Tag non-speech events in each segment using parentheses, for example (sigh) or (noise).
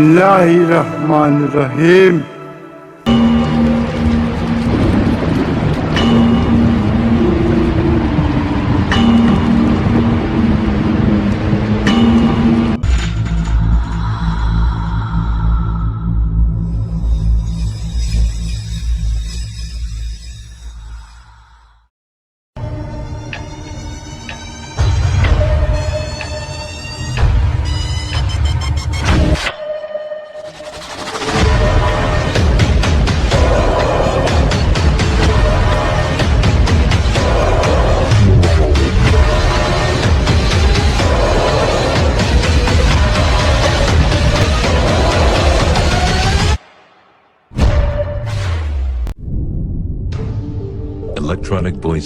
Bismillahirrahmanirrahim.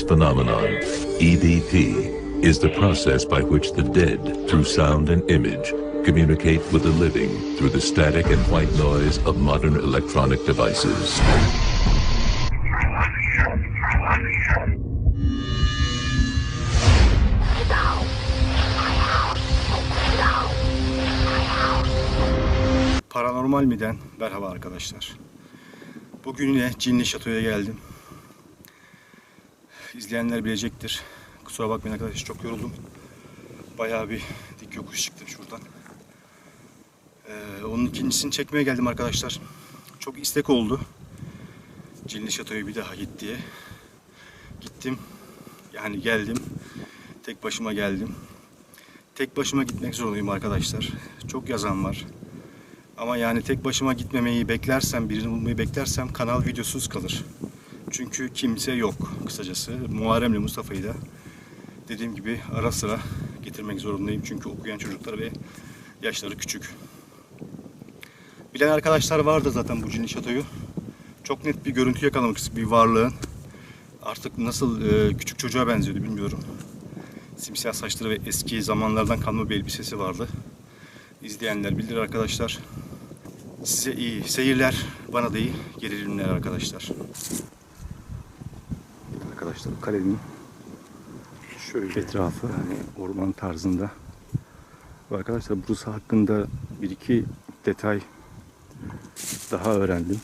Phenomenon, EVP, is the process by which the dead, through sound and image, communicate with the living through the static and white noise of modern electronic devices. Paranormal miden merhaba arkadaşlar. Bugün yine Cinli Şato'ya geldim. İzleyenler bilecektir. Kusura bakmayın arkadaşlar çok yoruldum. Bayağı bir dik yokuş çıktım şuradan. Ee, onun ikincisini çekmeye geldim arkadaşlar. Çok istek oldu. Cinli Şato'ya bir daha git diye. Gittim. Yani geldim. Tek başıma geldim. Tek başıma gitmek zorundayım arkadaşlar. Çok yazan var. Ama yani tek başıma gitmemeyi beklersem, birini bulmayı beklersem kanal videosuz kalır. Çünkü kimse yok kısacası. Muharrem'le Mustafa'yı da dediğim gibi ara sıra getirmek zorundayım. Çünkü okuyan çocuklar ve yaşları küçük. Bilen arkadaşlar vardı zaten bu cinli şatoyu. Çok net bir görüntü yakalamak bir varlığın. Artık nasıl e, küçük çocuğa benziyordu bilmiyorum. Simsiyah saçları ve eski zamanlardan kalma bir elbisesi vardı. İzleyenler bilir arkadaşlar. Size iyi seyirler, bana da iyi gerilimler arkadaşlar. Arkadaşlar kalenin şöyle etrafı yani orman tarzında. Ve arkadaşlar burası hakkında bir iki detay daha öğrendim.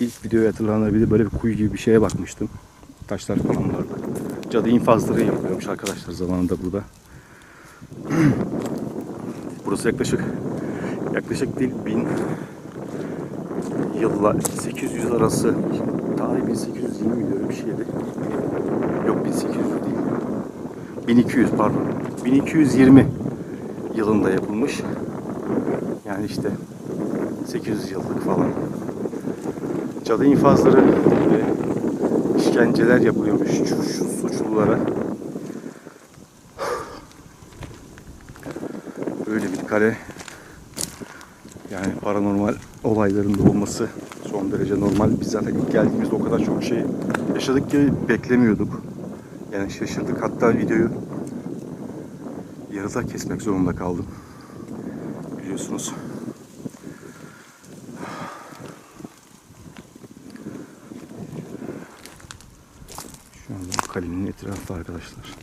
İlk videoyu hatırlanabilir böyle bir kuyu gibi bir şeye bakmıştım. Taşlar falan vardı. Cadı infazları yapıyormuş arkadaşlar zamanında burada. (clears throat) Burası yaklaşık yaklaşık değil 1000 yılla 800 yıl arası tarih 1820 mi diyorum bir şeydi. Yok 1800 değil. 1200 pardon. 1220 yılında yapılmış. Yani işte 800 yıllık falan. Cadı infazları ve işkenceler yapılıyormuş şu, şu suçlulara. Öyle bir kale yani paranormal olayların da olması son derece normal. Biz zaten ilk geldiğimizde o kadar çok şey yaşadık ki beklemiyorduk. Yani şaşırdık. Hatta videoyu yarıda kesmek zorunda kaldım. Biliyorsunuz. Şu anda kalenin etrafı arkadaşlar.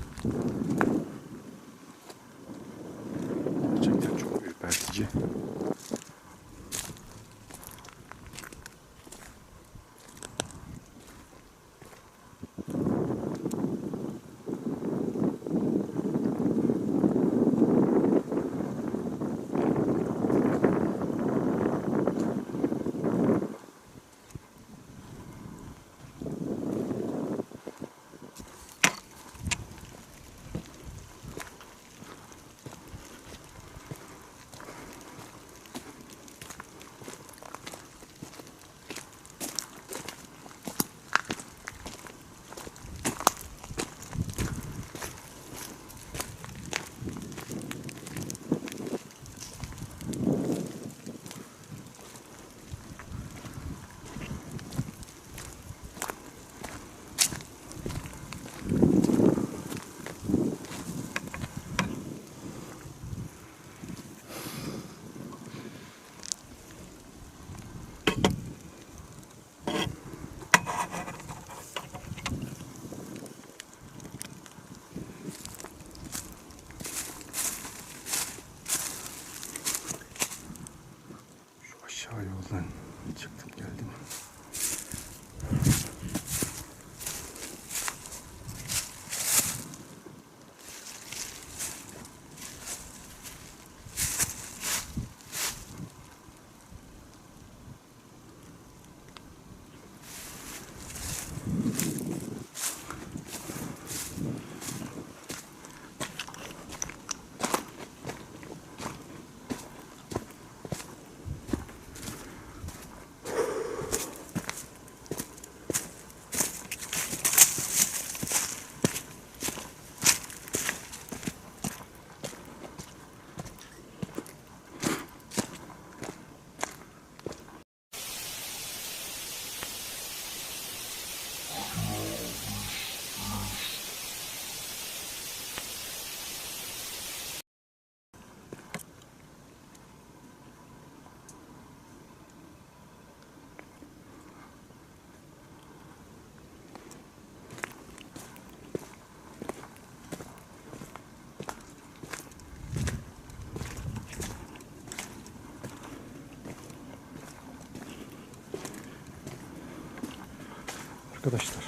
Arkadaşlar.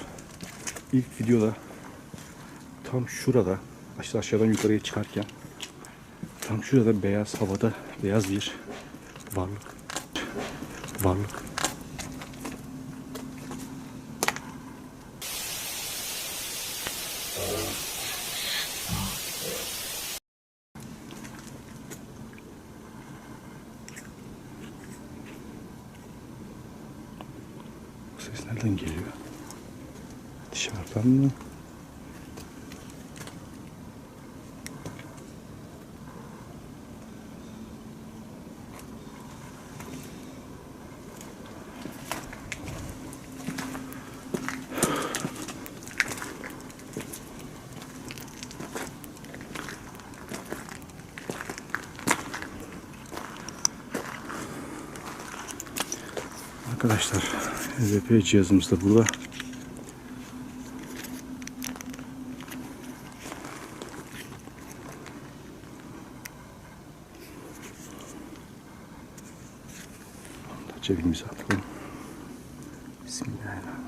İlk videoda tam şurada aşağı aşağıdan yukarıya çıkarken tam şurada beyaz havada beyaz bir varlık varlık Bu ses nereden geliyor? Dışarıdan mı? Arkadaşlar EVP cihazımız da burada. Cebimize atalım. Bismillahirrahmanirrahim.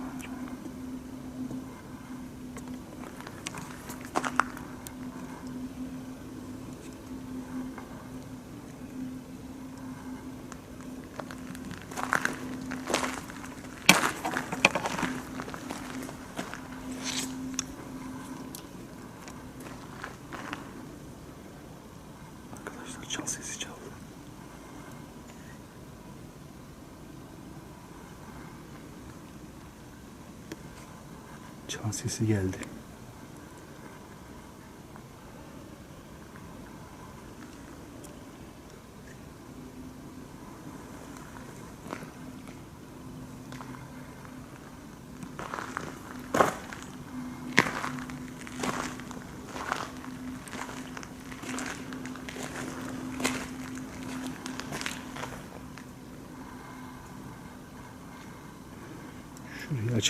Çan sesi çaldı. Çan sesi geldi.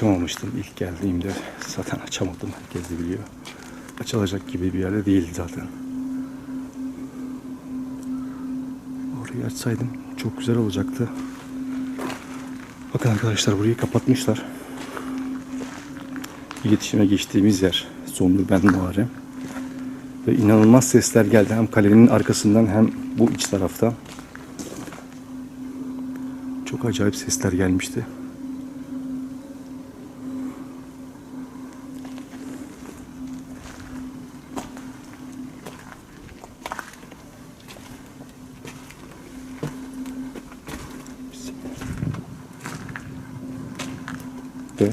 Açamamıştım ilk geldiğimde. Zaten açamadım. Herkes de biliyor. Açılacak gibi bir yerde değildi zaten. Orayı açsaydım çok güzel olacaktı. Bakın arkadaşlar burayı kapatmışlar. İletişime geçtiğimiz yer. Sonlu ben Muharrem. Ve inanılmaz sesler geldi. Hem kalenin arkasından hem bu iç taraftan. Çok acayip sesler gelmişti. Ve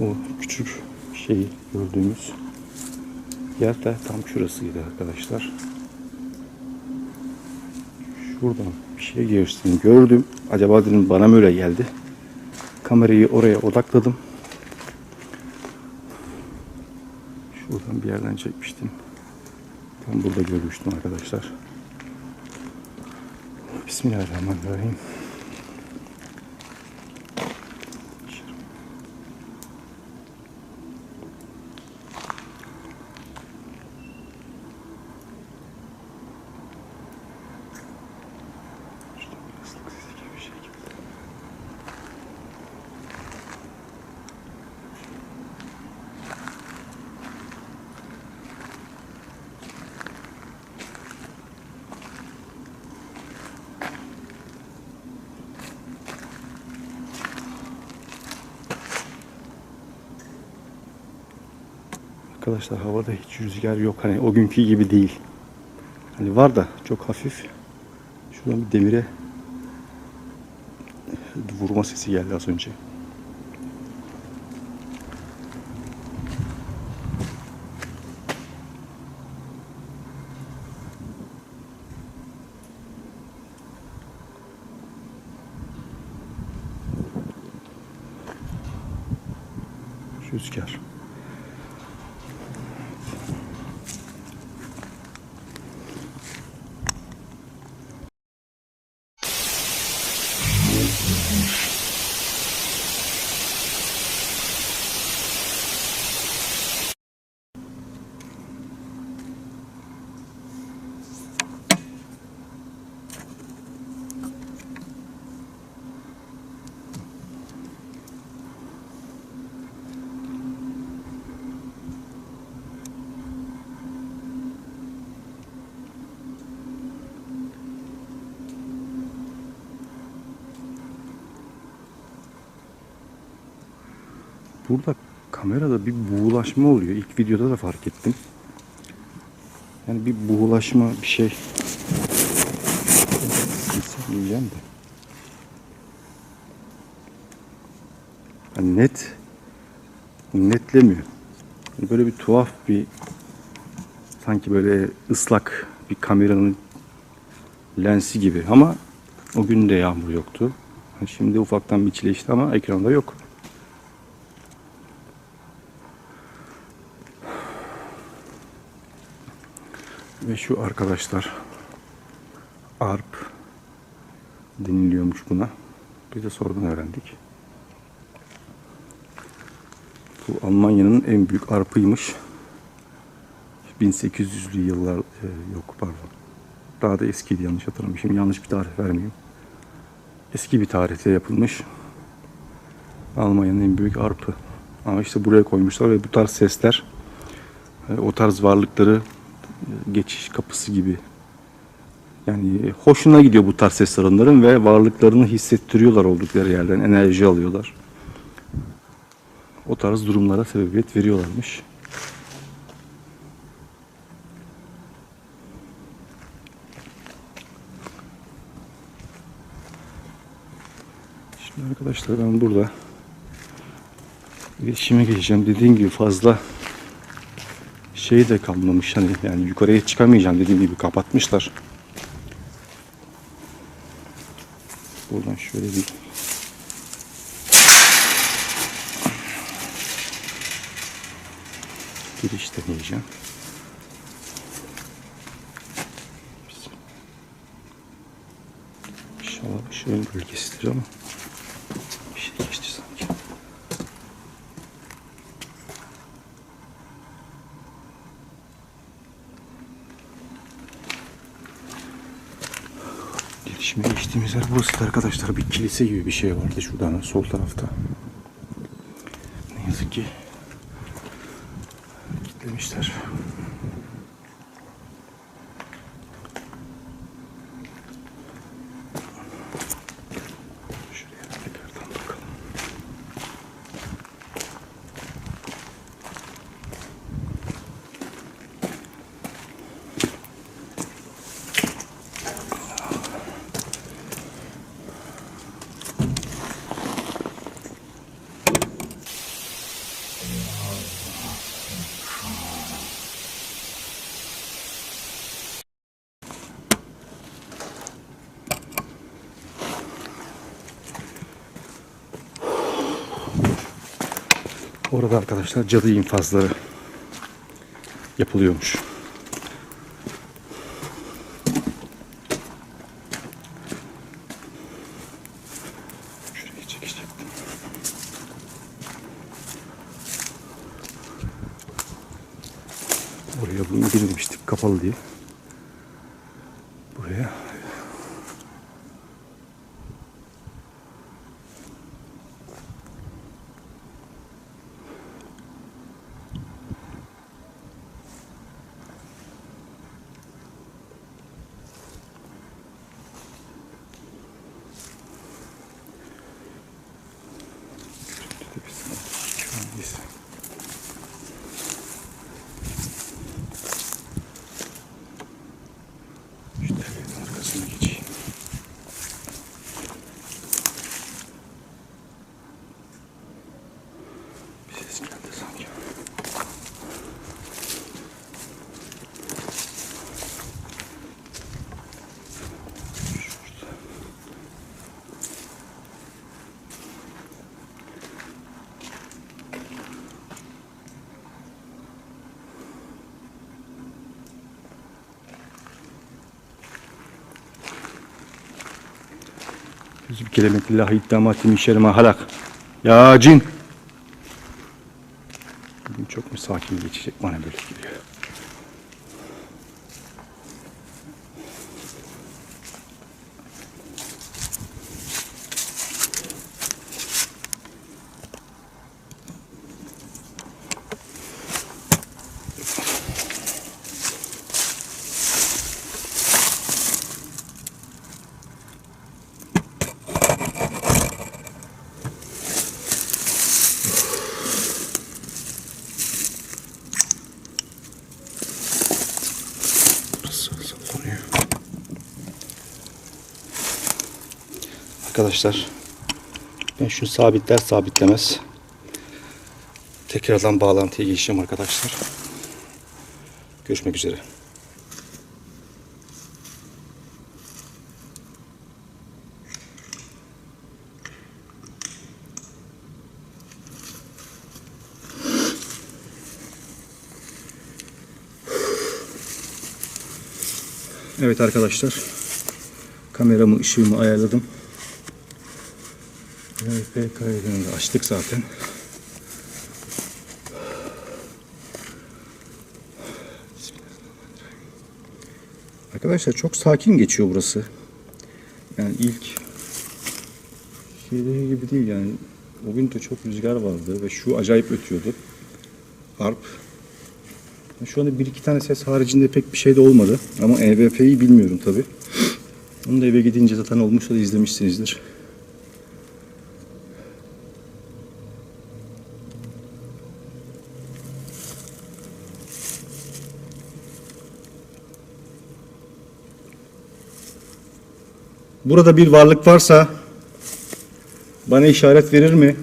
o küçük şeyi gördüğümüz de tam şurasıydı arkadaşlar. Şuradan bir şey geçtiğini gördüm. Acaba dedim bana mı öyle geldi? Kamerayı oraya odakladım. Şuradan bir yerden çekmiştim. Tam burada görmüştüm arkadaşlar. Bismillahirrahmanirrahim. Arkadaşlar havada hiç rüzgar yok. Hani o günkü gibi değil. Hani var da çok hafif. Şuradan bir demire vurma sesi geldi az önce. Rüzgar. Burada kamerada bir buğulaşma oluyor. İlk videoda da fark ettim. Yani bir buğulaşma bir şey. Silsem de. Yani net netlemiyor. Yani Böyle bir tuhaf bir sanki böyle ıslak bir kameranın lensi gibi ama o gün de yağmur yoktu. Yani Şimdi ufaktan bir çileşti ama ekranda yok. Ve şu arkadaşlar ARP deniliyormuş buna. Biz de sonradan öğrendik. Bu Almanya'nın en büyük arpıymış. 1800'lü yıllar e, yok pardon. Daha da eskiydi yanlış hatırlamışım. Yanlış bir tarih vermeyeyim. Eski bir tarihte yapılmış. Almanya'nın en büyük arpı. Ama işte buraya koymuşlar ve bu tarz sesler e, o tarz varlıkları geçiş kapısı gibi. Yani hoşuna gidiyor bu tarz sesler onların ve varlıklarını hissettiriyorlar oldukları yerden. Enerji alıyorlar. O tarz durumlara sebebiyet veriyorlarmış. Şimdi arkadaşlar ben burada iletişime geçeceğim. Dediğim gibi fazla şey de kalmamış. Hani yani yukarıya çıkamayacağım dediğim gibi kapatmışlar. Buradan şöyle bir giriş deneyeceğim. İnşallah ışığın bölgesidir ama bir şey geçti sanki. Yer burası da arkadaşlar. Bir kilise gibi bir şey vardı şurada hemen sol tarafta. Ne yazık ki kilitlemişler. Orada arkadaşlar cadı infazları yapılıyormuş. Şuraya çekecektim. Oraya bunu girmemiştik kapalı diye. Buraya Şurada bir sıkıntı var. Şu an biz Şu devletin arkasına geçeyim. Bir ses geldi sanki. Şurada. Yüzü bir kelimetillahi iddamati min şerri ma halak. Ya cin. Bugün çok mu sakin geçecek bana böyle. Arkadaşlar ben şunu sabitler sabitlemez tekrardan bağlantıya geçeceğim arkadaşlar. Görüşmek üzere. Evet arkadaşlar. Kameramı, ışığımı ayarladım. VP kaydını da açtık zaten. Arkadaşlar çok sakin geçiyor burası. Yani ilk şeyleri gibi değil yani. O gün de çok rüzgar vardı ve şu acayip ötüyordu. Harp. Şu anda bir iki tane ses haricinde pek bir şey de olmadı. Ama EVP'yi bilmiyorum tabi. Onu da eve gidince zaten olmuşsa da izlemişsinizdir. Burada bir varlık varsa bana işaret verir mi?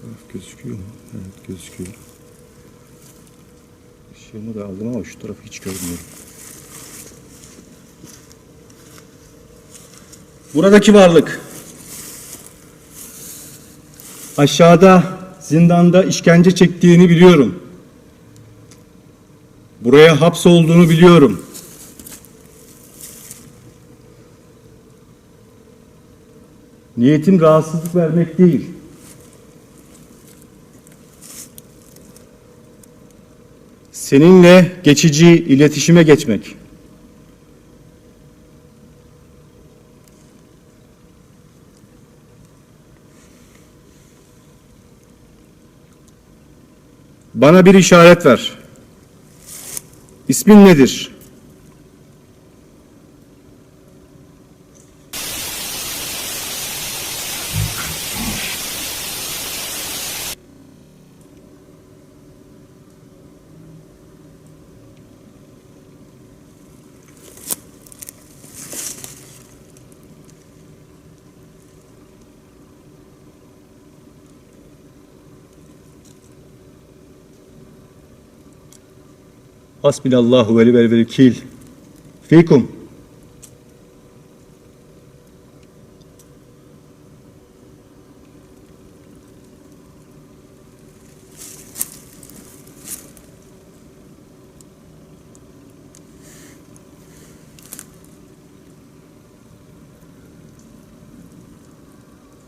Taraf gözüküyor mu? Evet gözüküyor. Işığımı da aldım ama şu tarafı hiç görmüyorum. Buradaki varlık aşağıda zindanda işkence çektiğini biliyorum. Buraya hapsolduğunu biliyorum. Niyetim rahatsızlık vermek değil. Seninle geçici iletişime geçmek. Bana bir işaret ver. İsmin nedir? Hasbinallahu ve ni'mel vekil. Fikum.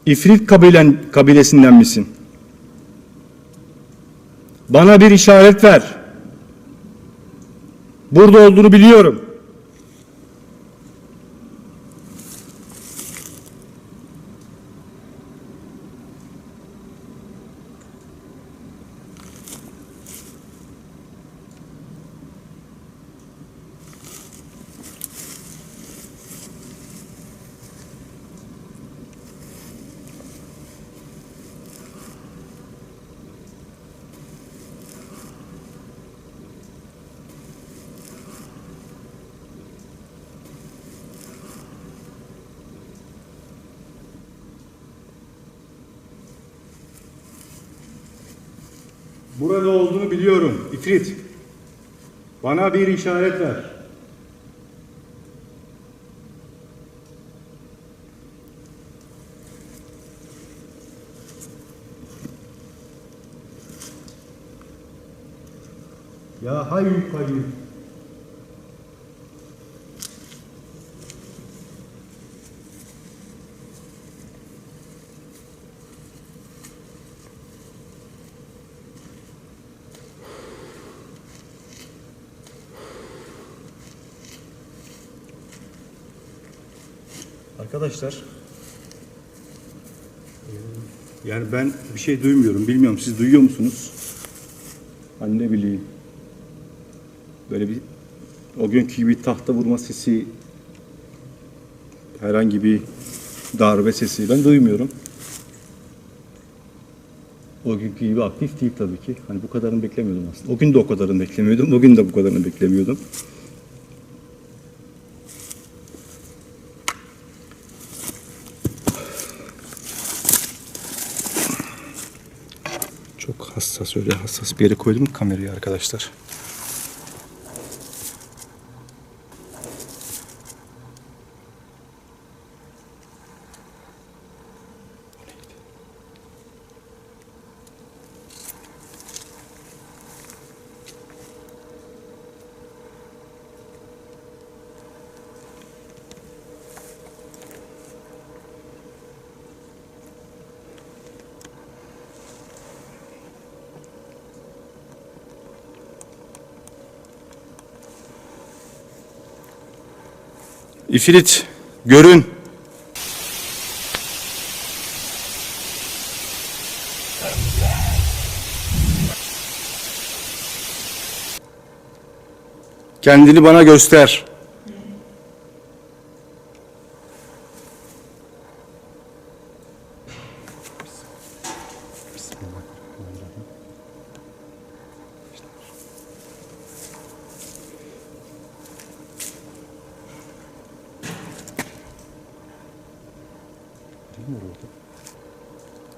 İfrit kabilen kabilesinden misin? Bana bir işaret ver. Burada olduğunu biliyorum. Burada olduğunu biliyorum. İfrit. Bana bir işaret ver. Ya hayır hayır. Arkadaşlar yani ben bir şey duymuyorum. Bilmiyorum siz duyuyor musunuz? Hani ne bileyim. Böyle bir o günkü gibi tahta vurma sesi herhangi bir darbe sesi ben duymuyorum. O günkü gibi aktif değil tabii ki. Hani bu kadarını beklemiyordum aslında. O gün de o kadarını beklemiyordum. Bugün de bu kadarını beklemiyordum. Çok hassas öyle hassas bir yere koydum kamerayı arkadaşlar. İfrit görün. Kendini bana göster.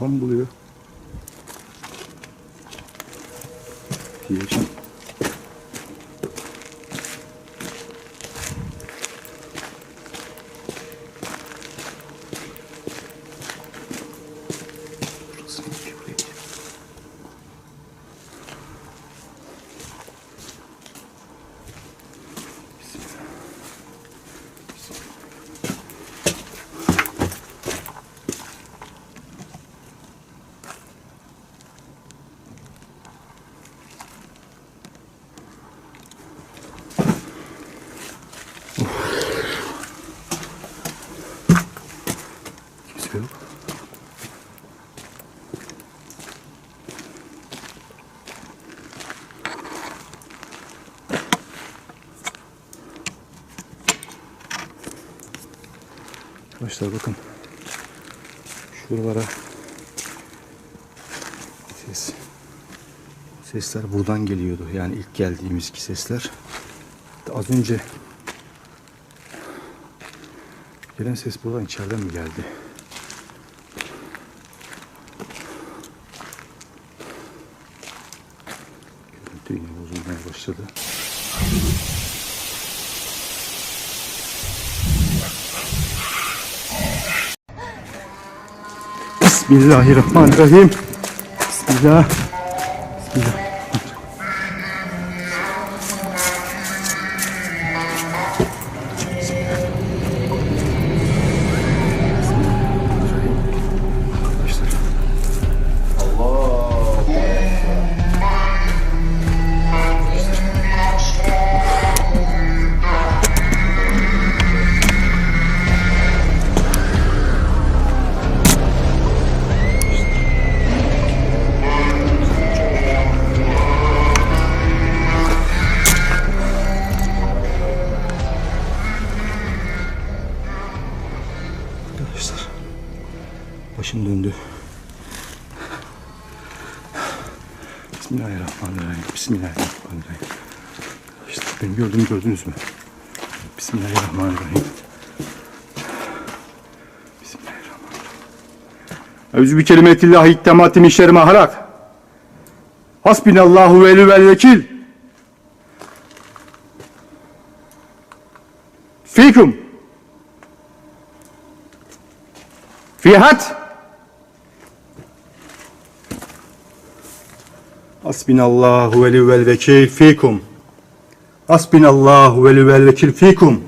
kafam buluyor. Diyeceğim. Arkadaşlar bakın. Şuralara ses sesler buradan geliyordu. Yani ilk geldiğimiz ki sesler. Az önce Gelen ses buradan içeriden mi geldi? Görüntü yine bozulmaya başladı. Bismillahirrahmanirrahim. Bismillah. Bismillah. Gördünüz mü? Bismillahirrahmanirrahim. Bismillahirrahmanirrahim. Evzu bi kelimetillahi ittemati min şerri ma halak. Hasbinallahu ve vel vekil. Fikum. Fihat. Hasbinallahu ve ni'mel vekil fikum. Hasbinallahu ve ni'mel vekil fikum.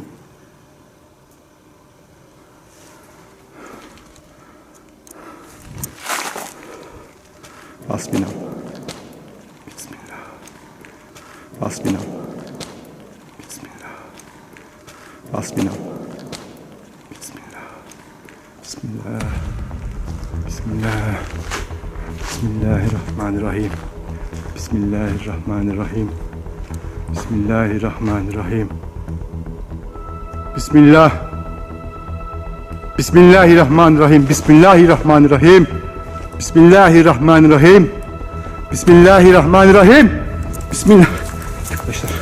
Hasbinallah. Bismillah. Hasbinallah. Bismillah. Hasbinallah. Bismillah. Bismillah. Bismillah. Bismillahirrahmanirrahim. Bismillahirrahmanirrahim. Bismillahirrahmanirrahim. Bismillah. Bismillahirrahmanirrahim. Bismillahirrahmanirrahim. Bismillahirrahmanirrahim. Bismillahirrahmanirrahim. Bismillah. Arkadaşlar.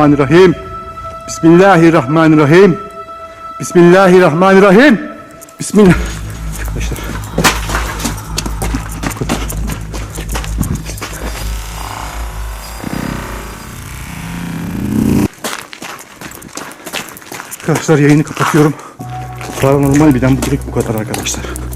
Bismillahirrahmanirrahim. Bismillahirrahmanirrahim. Bismillahirrahmanirrahim. Bismillah. Arkadaşlar. Arkadaşlar yayını kapatıyorum. Paranormal birden bu direkt bu kadar arkadaşlar.